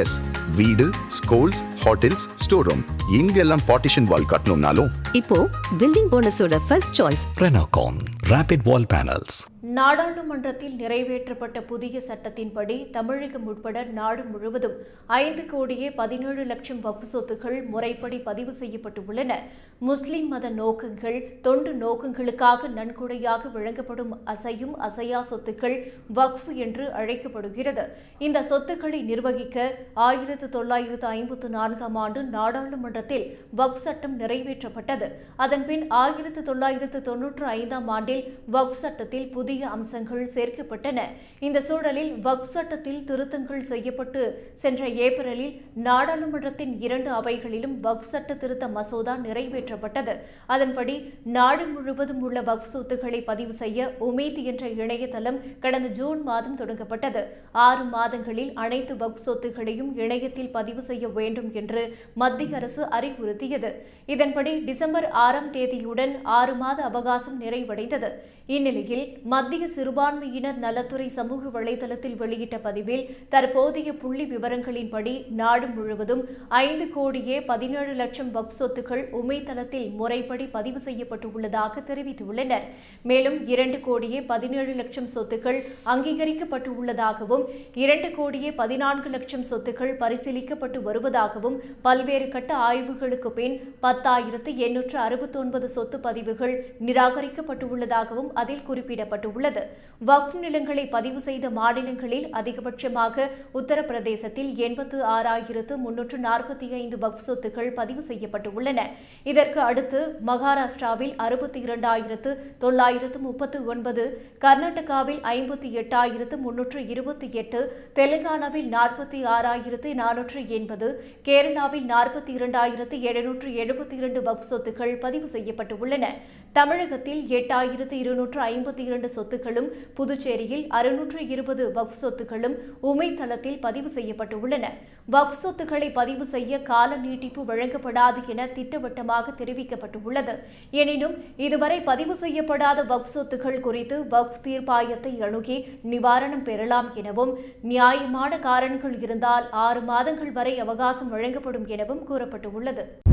S வீடு schools hotels store room இங்கெல்லாம் partition wall கட்டணும்னாலும். இப்போ building போனஸோட first choice Renocon Rapid Wall Panels. நாடாளுமன்றத்தில் நிறைவேற்றப்பட்ட புதிய சட்டத்தின்படி தமிழகம் உட்பட நாடு முழுவதும் ஐந்து கோடியே பதினேழு லட்சம் வக்ஃப் சொத்துக்கள் முறைப்படி பதிவு செய்யப்பட்டுள்ளன. முஸ்லிம் மத நோக்கங்கள் தொண்டு நோக்கங்களுக்காக நன்கொடையாக வழங்கப்படும் அசையும் அசையா சொத்துக்கள் வக்ஃப் என்று அழைக்கப்படுகிறது. இந்த சொத்துக்களை நிர்வகிக்க ஆயிரத்து தொள்ளாயிரத்து ஐம்பத்து நான்காம் ஆண்டு நாடாளுமன்றத்தில் வக்ஃப் சட்டம் நிறைவேற்றப்பட்டது. அதன்பின் ஆயிரத்து தொள்ளாயிரத்து தொன்னூற்று ஐந்தாம் ஆண்டில் வக்ஃப் சட்டத்தில் புதிய அம்சங்கள் சேர்க்கப்பட்டன. இந்த சூழலில் வக்ஃப் சட்டத்தில் திருத்தங்கள் செய்யப்பட்டு சென்ற ஏப்ரலில் நாடாளுமன்றத்தின் இரண்டு அவைகளிலும் வக்ஃப் சட்ட திருத்த மசோதா நிறைவேற்றப்பட்டது. அதன்படி நாடு முழுவதும் உள்ள வக்ஃப் சொத்துக்களை பதிவு செய்ய உமீத் என்ற இணையதளம் கடந்த ஜூன் மாதம் தொடங்கப்பட்டது. ஆறு மாதங்களில் அனைத்து வக்ஃப் சொத்துக்கள் சொத்துக்களையும் இணையத்தில் பதிவு செய்ய வேண்டும் என்று மத்திய அரசு அறிவுறுத்தியது. இதன்படி டிசம்பர் ஆறாம் தேதியுடன் ஆறு மாத அவகாசம் நிறைவடைந்தது. இந்நிலையில் மத்திய சிறுபான்மையினர் நலத்துறை சமூக வலைதளத்தில் வெளியிட்ட பதிவில் தற்போதைய புள்ளி விவரங்களின்படி நாடு முழுவதும் ஐந்து கோடியே பதினேழு லட்சம் வக்ஃப் சொத்துக்கள் உமைத்தளத்தில் முறைப்படி பதிவு செய்யப்பட்டுள்ளதாக தெரிவித்துள்ளனர். மேலும் இரண்டு கோடியே பதினேழு லட்சம் சொத்துக்கள் அங்கீகரிக்கப்பட்டுள்ளதாகவும் இரண்டு கோடியே பதினான்கு லட்சம் சொத்துக்கள் பரிசீலிக்கப்பட்டு வருவதாகவும் பல்வேறு கட்ட ஆய்வுகளுக்கு பின் பத்தாயிரத்து எண்ணூற்று அறுபத்தொன்பது சொத்து பதிவுகள் நிராகரிக்கப்பட்டுள்ளதாகவும் அதில் குறிப்பிடப்பட்டுள்ளது. வக்ஃப் நிலங்களை பதிவு செய்த மாநிலங்களில் அதிகபட்சமாக உத்தரப்பிரதேசத்தில் எண்பத்து ஆறாயிரத்து முன்னூற்று நாற்பத்தி ஐந்து வக்ஃப் சொத்துக்கள் பதிவு செய்யப்பட்டுள்ளன. இதற்கு அடுத்து மகாராஷ்டிராவில் அறுபத்தி இரண்டாயிரத்து தொள்ளாயிரத்து முப்பத்து ஒன்பது கர்நாடகாவில் ஐம்பத்தி எட்டாயிரத்து முன்னூற்று இருபத்தி எட்டு தெலுங்கானாவில் நாற்பத்தி ஆறு ஆறாயிரத்து நானூற்று எண்பது கேரளாவில் நாற்பத்தி இரண்டாயிரத்து எழுநூற்று எழுபத்தி இரண்டு வக்ஃப் சொத்துக்கள் பதிவு செய்யப்பட்டுள்ளன. தமிழகத்தில் எட்டாயிரத்து இருநூற்று ஐம்பத்தி இரண்டு சொத்துக்களும் புதுச்சேரியில் அறுநூற்று இருபது வக்ஃப் சொத்துக்களும் உமை தளத்தில் பதிவு செய்யப்பட்டுள்ளன. வக்ஃப் சொத்துக்களை பதிவு செய்ய கால நீட்டிப்பு வழங்கப்படாது என திட்டவட்டமாக தெரிவிக்கப்பட்டுள்ளது. எனினும் இதுவரை பதிவு செய்யப்படாத வக்ஃப் சொத்துக்கள் குறித்து வக்ஃப் தீர்ப்பாயத்தை அணுகி நிவாரணம் பெறலாம் எனவும் நியாயமான காரணங்கள் இருந்தால் ஆறு மாதங்கள் வரை அவகாசம் வழங்கப்படும் எனவும் கூறப்பட்டுள்ளது.